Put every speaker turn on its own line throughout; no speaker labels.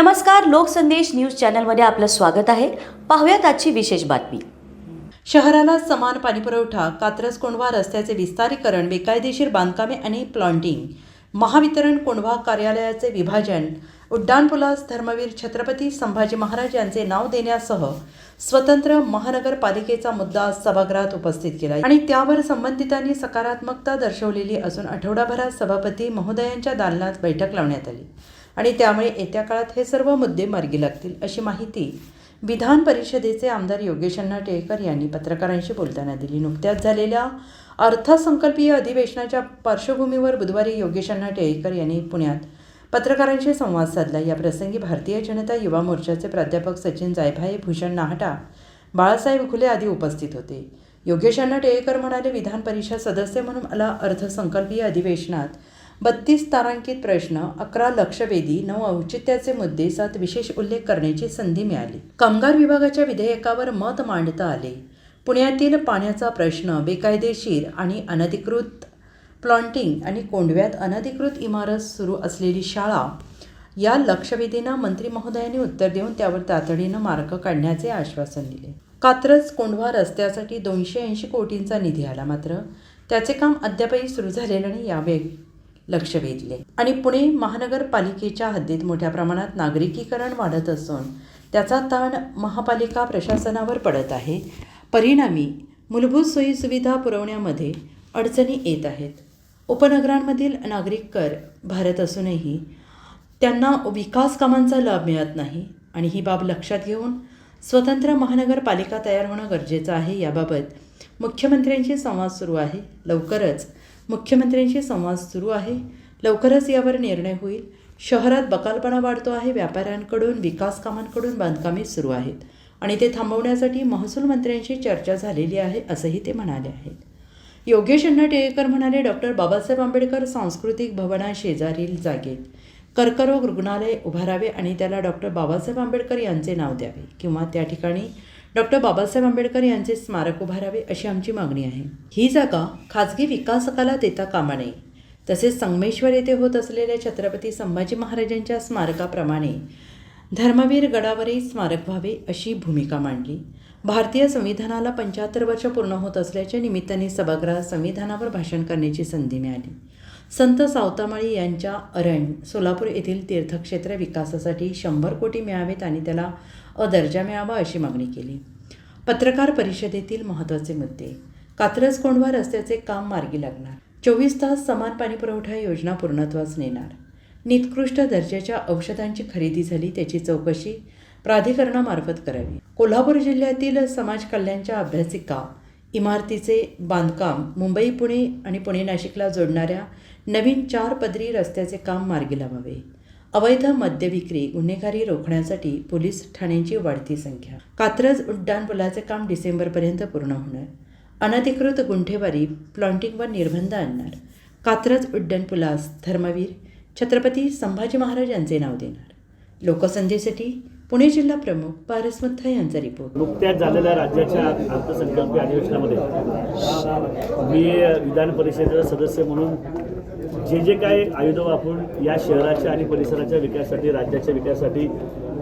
नमस्कार लोकसंदेश न्यूज चॅनलमध्ये आपलं स्वागत आहे. पाहूयात आजची विशेष बातमी.
शहराला समान पाणीपुरवठा कात्रज कोंढवा रस्त्याचे विस्तारीकरण बेकायदेशीर बांधकामे आणि प्लॉन्टिंग महावितरण कोंढवा कार्यालयाचे विभाजन उड्डाणपुलास धर्मवीर छत्रपती संभाजी महाराज यांचे नाव देण्यासह स्वतंत्र महानगरपालिकेचा मुद्दा सभागृहात उपस्थित केला. आणि त्यावर संबंधितांनी सकारात्मकता दर्शवलेली असून आठवडाभरात सभापती महोदयांच्या दालनात बैठक लावण्यात आली. आणि त्यामुळे येत्या काळात हे सर्व मुद्दे मार्गी लागतील अशी माहिती विधान परिषदेचे आमदार योगेश अण्णा टिळेकर यांनी पत्रकारांशी बोलताना दिली. नुकत्याच झालेल्या अर्थसंकल्पीय अधिवेशनाच्या पार्श्वभूमीवर बुधवारी योगेश अण्णा टिळेकर यांनी पुण्यात पत्रकारांशी संवाद साधला. या प्रसंगी भारतीय जनता युवा मोर्चाचे प्राध्यापक सचिन जायभाई भूषण नाहटा बाळासाहेब घुले आदी उपस्थित होते. योगेश अण्णा टिळेकर म्हणाले विधान परिषद सदस्य म्हणून मला अर्थसंकल्पीय अधिवेशनात बत्तीस तारांकित प्रश्न अकरा लक्षवेधी नऊ औचित्याचे मुद्दे सात विशेष उल्लेख करण्याची संधी मिळाली. कामगार विभागाच्या विधेयकावर मत मांडता आले. पुण्यातील पाण्याचा प्रश्न बेकायदेशीर आणि अनधिकृत प्लॉन्टिंग आणि कोंडव्यात अनधिकृत इमारत सुरू असलेली शाळा या लक्षवेधींना मंत्री महोदयांनी उत्तर देऊन त्यावर तातडीनं मार्ग काढण्याचे आश्वासन दिले. कात्रज कोंढवा रस्त्यासाठी दोनशे ऐंशी कोटींचा निधी आला मात्र त्याचे काम अद्यापही सुरू झालेलं नाही यावेळी लक्ष वेधले. आणि पुणे महानगरपालिकेच्या हद्दीत मोठ्या प्रमाणात नागरिकीकरण वाढत असून त्याचा ताण महापालिका प्रशासनावर पडत आहे. परिणामी मूलभूत सोयीसुविधा पुरवण्यामध्ये अडचणी येत आहेत. उपनगरांमधील नागरिक कर भरत असूनही त्यांना विकास कामांचा लाभ मिळत नाही आणि ही बाब लक्षात घेऊन स्वतंत्र महानगरपालिका तयार होणं गरजेचं आहे. याबाबत मुख्यमंत्र्यांशी संवाद सुरू आहे. लवकरच मुख्यमंत्र्यांशी संवाद सुरू आहे. लवकरच यावर निर्णय होईल. शहरात बकालपणा वाढतो आहे. व्यापाऱ्यांकडून विकास कामांकडून बांधकामे सुरू आहेत. आणि ते थांबवण्यासाठी महसूल मंत्र्यांशी चर्चा झालेली आहे असंही ते म्हणाले आहेत. योगेश टिळेकर म्हणाले डॉक्टर बाबासाहेब आंबेडकर सांस्कृतिक भवना शेजारील जागेत. कर्करोग रुग्णालय उभारावे आणि त्याला डॉक्टर बाबासाहेब आंबेडकर यांचे नाव द्यावे किंवा त्या ठिकाणी डॉक्टर बाबासाहेब आंबेडकर यांचे स्मारक उभारावे अशी आमची मागणी आहे. ही जागा खाजगी विकासकाला देता कामा नये. तसेच संगमेश्वर येथे होत असलेल्या छत्रपती संभाजी महाराजांच्या स्मारकाप्रमाणे धर्मवीर गडावरही स्मारक व्हावे अशी भूमिका मांडली. भारतीय संविधानाला पंच्याहत्तर वर्ष पूर्ण होत असल्याच्या निमित्ताने सभागृहात संविधानावर भाषण करण्याची संधी मिळाली. संत सावतामाळी यांच्या अरण सोलापूर येथील तीर्थक्षेत्र विकासासाठी शंभर कोटी मिळावेत आणि त्याला अदर्जा मिळावा अशी मागणी केली. पत्रकार परिषदेतील महत्त्वाचे मुद्दे. कात्रज कोंढवा रस्त्याचे काम मार्गी लागणार. चोवीस तास समान पाणीपुरवठा योजना पूर्णत्वास नेणार. निकृष्ट दर्जाच्या औषधांची खरेदी झाली त्याची चौकशी प्राधिकरणामार्फत करावी. कोल्हापूर जिल्ह्यातील समाज कल्याणच्या अभ्यासिका इमारतीचे बांधकाम मुंबई पुणे आणि पुणे नाशिकला जोडणाऱ्या नवीन चार पदरी रस्त्याचे काम मार्गी लावावे. अवैध मद्य विक्री गुन्हेगारी रोखण्यासाठी पोलीस ठाण्यांची वाढती संख्या. कात्रज उड्डाणपुलाचे काम डिसेंबरपर्यंत पूर्ण होणार. अनधिकृत गुंठेवारी प्लॉन्टिंगवर निर्बंध आणणार. कात्रज उड्डाणपुलास धर्मवीर छत्रपती संभाजी महाराज यांचे नाव देणार. लोकसंध्येसाठी पुणे जिल्हा प्रमुख पारस मुथा यांचा रिपोर्ट
नुकत्याच झालेल्या राज्याच्या अर्थसंकल्पीय अधिवेशनामध्ये मी विधान परिषदेचा सदस्य म्हणून जे जे काही आयुध वापरून या शहराच्या आणि परिसराच्या विकासासाठी राज्याच्या विकासासाठी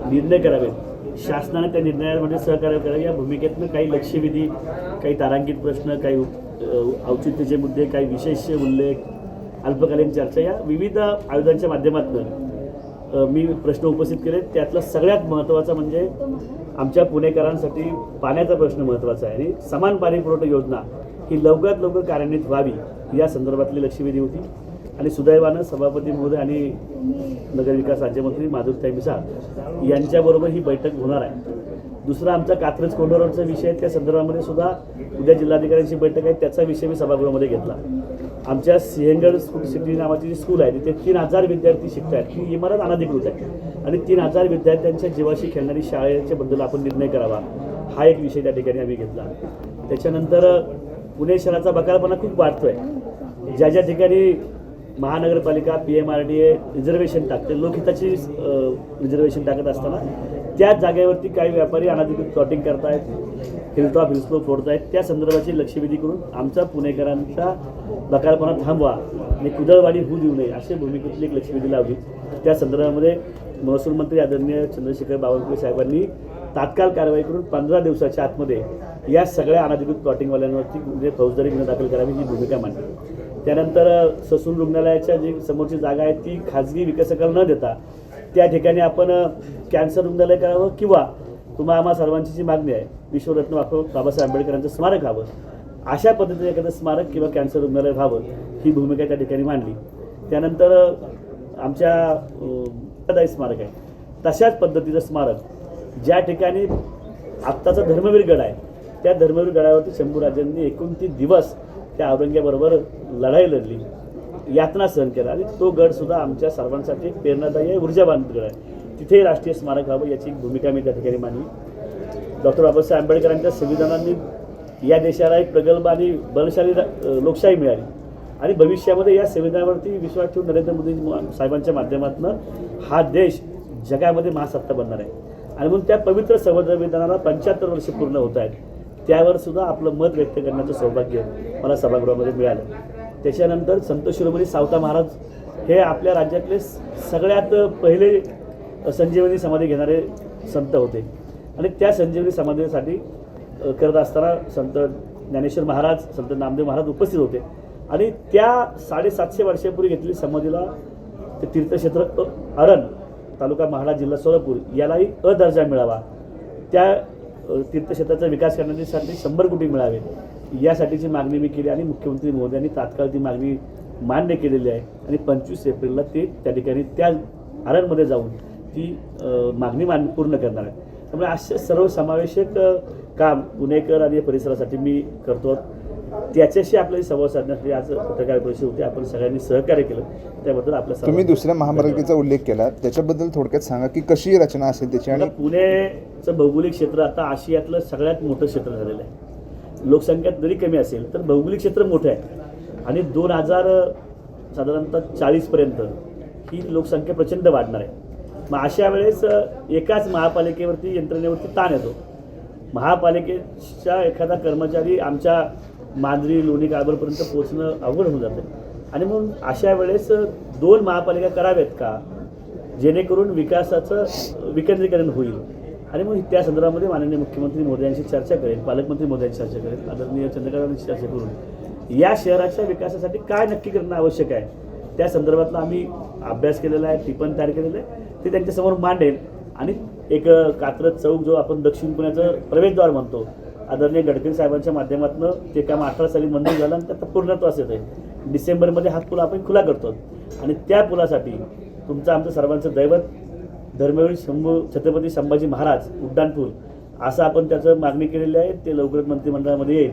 निर्णय करावेत शासनाने त्या निर्णयामध्ये सहकार्य करावे या भूमिकेतनं काही लक्षवेधी काही तारांकित प्रश्न काही औचित्याचे मुद्दे काही विशेष उल्लेख अल्पकालीन चर्चा या विविध आयुधांच्या माध्यमातून मी प्रश्न उपस्थित केले. त्यातला सगळ्यात महत्त्वाचा म्हणजे आमच्या पुणेकरांसाठी पाण्याचा प्रश्न महत्त्वाचा आहे आणि समान पाणी पुरवठा योजना ही लवकरात लवकर कार्यान्वित व्हावी या संदर्भातली लक्षवेधी होती. आणि सुदैवानं सभापती महोदय आणि नगरविकास राज्यमंत्री माधुरताई मिसाळ यांच्याबरोबर ही बैठक होणार आहे. दुसरा आमचा कात्रज कोंढोरचा विषय आहे. त्या संदर्भामध्ये सुद्धा उद्या जिल्हाधिकाऱ्यांची बैठक आहे. त्याचा विषय मी सभागृहामध्ये घेतला. आमच्या सिंहगड स्कूल सिटी नावाची जी स्कूल आहे तिथे तीन हजार विद्यार्थी शिकत आहेत ही इमारत अनधिकृत आहे. आणि तीन हजार विद्यार्थ्यांच्या जीवाशी खेळणारी शाळेच्या बद्दल आपण निर्णय करावा. हा एक विषय त्या ठिकाणी आम्ही घेतला. त्याच्यानंतर पुणे शहराचा बकालपणा खूप वाढतो आहे ज्या ज्या ठिकाणी महानगरपालिका P M R D A reservation टाकते लोकहिताची रिझर्वेशन टाकत असताना त्याच जागेवरती काही व्यापारी अनधिकृत प्लॉटिंग करतायत. हिलटॉप हिलस्लो आहेत त्या संदर्भाची लक्षवेधी करून आमचा पुणेकरांचा नकारपणा थांबवा. आणि कुदळवाडी होऊ देऊ नये अशा भूमिकेतली एक लक्षवेधी लावली. त्या संदर्भामध्ये महसूल मंत्री आदरणीय चंद्रशेखर बावनकुळे साहेबांनी तात्काळ कारवाई करून पंधरा दिवसाच्या आतमध्ये या सगळ्या अनधिकृत प्लॉटिंगवाल्यांवरती म्हणजे फौजदारी गुन्हा दाखल करावी ही भूमिका मांडली. त्यानंतर ससून रुग्णालयाच्या जी समोरची जागा आहे ती खाजगी विकासकाला न देता त्या ठिकाणी आपण कॅन्सर रुग्णालय करावं किंवा तुम्हा आम्हा सर्वांची जी मागणी आहे विश्वरत्न बापू बाबासाहेब आंबेडकरांचं स्मारक व्हावं. अशा पद्धतीने एखादं स्मारक किंवा कॅन्सर रुग्णालय व्हावं ही भूमिका त्या ठिकाणी मांडली. त्यानंतर आमच्या दाई स्मारक आहे. तशाच पद्धतीचं स्मारक ज्या ठिकाणी आत्ताचा धर्मवीर गड आहे त्या धर्मवीर गडावरती शंभूराजांनी एकोणतीस दिवस त्या औरंग्याबरोबर लढाई लढली यातना सहन केला. आणि तो गडसुद्धा आमच्या सर्वांसाठी प्रेरणादायी आहे ऊर्जावान गड आहे. तिथे राष्ट्रीय स्मारक व्हावं याची भूमिका मी त्या ठिकाणी मांडली. डॉक्टर बाबासाहेब आंबेडकरांच्या संविधानांनी या देशाला एक प्रगल्भ आणि बलशाली लोकशाही मिळाली. आणि भविष्यामध्ये या संविधानावरती विश्वास ठेवून नरेंद्र मोदी साहेबांच्या माध्यमातून हा देश जगामध्ये महासत्ता बनणार आहे. आणि म्हणून त्या पवित्र संविधानाला पंच्याहत्तर वर्ष पूर्ण होत आहेत. त्यावर सुद्धा आपलं मत व्यक्त करण्याचं सौभाग्य मला सभागृहामध्ये मिळालं. त्याच्यानंतर संत शिरोमणी सावता महाराज हे आपल्या राज्यातले सगळ्यात पहिले संजीवनी समाधी घेणारे संत होते. आणि त्या संजीवनी समाधीसाठी करत असताना संत ज्ञानेश्वर महाराज संत नामदेव महाराज उपस्थित होते. आणि त्या साडेसातशे वर्षापूर्वी घेतलेली समाधीला ते तीर्थक्षेत्र अ- अरण तालुका महाडा जिल्हा सोलापूर यालाही अ दर्जा मिळावा. त्या तीर्थक्षेत्राचा विकास करण्यासाठी शंभर कोटी मिळावे. यासाठीची मागणी मी केली आणि मुख्यमंत्री महोदयांनी तात्काळ ती मागणी मान्य केलेली आहे. आणि पंचवीस एप्रिलला ते त्या ठिकाणी त्या आरणमध्ये जाऊन ती मागणी मान पूर्ण करणार आहे. त्यामुळे असे सर्वसमावेशक काम पुणेकर आणि परिसरासाठी मी करतो. त्याच्याशी आपल्याला संवाद साधण्यासाठी आज पत्रकार परिषद होती. आपण सगळ्यांनी सहकार्य केलं. त्याबद्दल आपल्या
तुम्ही दुसऱ्या महामार्गाचा उल्लेख केला. त्याच्याबद्दल थोडक्यात सांगा की कशी रचना असेल त्याची आणि
पुणेचं भौगोलिक क्षेत्र आता आशियातलं सगळ्यात मोठं क्षेत्र झालेलं आहे. लोकसंख्या जरी कमी असेल तर भौगोलिक क्षेत्र मोठं आहे. आणि दोन हजार साधारणतः चाळीसपर्यंत ही लोकसंख्या प्रचंड वाढणार आहे. मग अशा वेळेस एकाच महापालिकेवरती यंत्रणेवरती ताण येतो. महापालिकेच्या एखादा कर्मचारी आमच्या मांजरी लोणी काळभरपर्यंत पोचणं अवघड होऊन जातं. आणि म्हणून अशा वेळेस दोन महापालिका कराव्यात का? जेणेकरून विकासाचं विकेंद्रीकरण होईल. आणि मग त्या संदर्भामध्ये माननीय मुख्यमंत्री मोदयांशी चर्चा करेल पालकमंत्री मोदयांशी चर्चा करेल आदरणीय चंद्रकांतांशी चर्चा करून. या शहराच्या विकासासाठी काय नक्की करणं आवश्यक आहे? त्या संदर्भातला आम्ही अभ्यास केलेला आहे टिपण तयार केलेलं आहे. ते त्यांच्यासमोर मांडेल. आणि एक कात्रज चौक जो आपण दक्षिण पुण्याचं प्रवेशद्वार म्हणतो आदरणीय गडकरी साहेबांच्या माध्यमातून ते काम अठरा साली मंजूर झालं आणि त्याचा पूर्णत्वास येत आहे डिसेंबरमध्ये हा पूल आपण खुला करतो. आणि त्या पुलासाठी तुमचं आमचं सर्वांचं दैवत धर्मवीर शंभू छत्रपती संभाजी महाराज उड्डाणपूल असं आपण त्याचं मागणी केलेली आहे. ते लवकरच मंत्रिमंडळामध्ये येईल.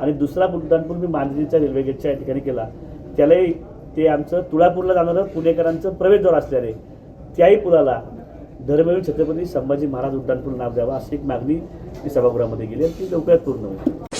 आणि दुसरा उड्डाणपूल मी मांजरीच्या रेल्वे गेटच्या या ठिकाणी केला. त्यालाही ते आमचं तुळापूरला जाणारं पुणेकरांचं प्रवेशद्वार असल्याने त्याही पुलाला धर्मवीर छत्रपती संभाजी महाराज उड्डाणपूल नाव द्यावा अशी एक मागणी ती सभागृहामध्ये गेली आणि ती लवकरात पूर्ण होईल.